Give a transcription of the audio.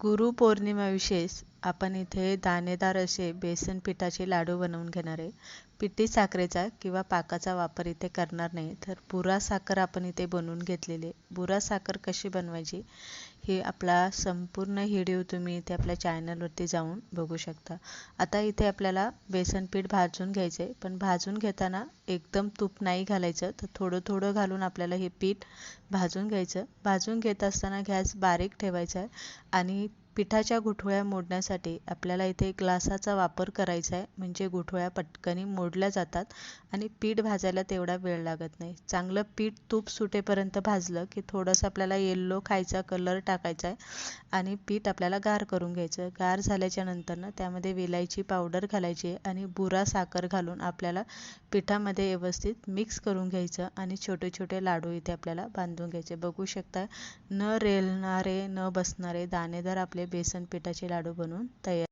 गुरुपौर्णिमा विशेष आपण इथे दाणेदार असे बेसन पिठाचे लाडू बनवून घेणार आहे. पिठी साखरेचा किंवा पाकाचा वापर इथे करणार नाही. तर बुरा साखर आपण इथे बनवून घेतलेली आहे. बुरा साखर कशी बनवायची हे आपला संपूर्ण व्हिडिओ तुम्ही इथे आपल्या चॅनलवरती जाऊन बघू शकता. आता इथे आपल्याला बेसन पीठ भाजून घ्यायचं आहे. पण भाजून घेताना एकदम तूप नाही घालायचं. तर थोडं थोडं घालून आपल्याला हे पीठ भाजून घ्यायचं. भाजून घेत असताना गॅस बारीक ठेवायचा आहे. आणि पिठाच्या गुठळ्या मोडण्यासाठी आपल्याला इथे ग्लासाचा वापर करायचा आहे. म्हणजे गुठळ्या पटकनी मोडल्या जातात आणि पीठ भाजायला तेवढा वेळ लागत नाही. चांगलं पीठ तूप सुटेपर्यंत भाजलं की थोडंसं आपल्याला येल्लो खायचा कलर टाकायचा आहे आणि पीठ आपल्याला गार करून घ्यायचं गार झाल्याच्यानंतर ना त्यामध्ये वेलायची पावडर घालायची आणि बुरा साखर घालून आपल्याला पिठामध्ये व्यवस्थित मिक्स करून घ्यायचं आणि छोटे छोटे लाडू इथे आपल्याला बांधून घ्यायचे बघू शकता न रेलणारे न बसणारे दाणेदार आपले बेसन पिठाचे लाडू बनवून तयार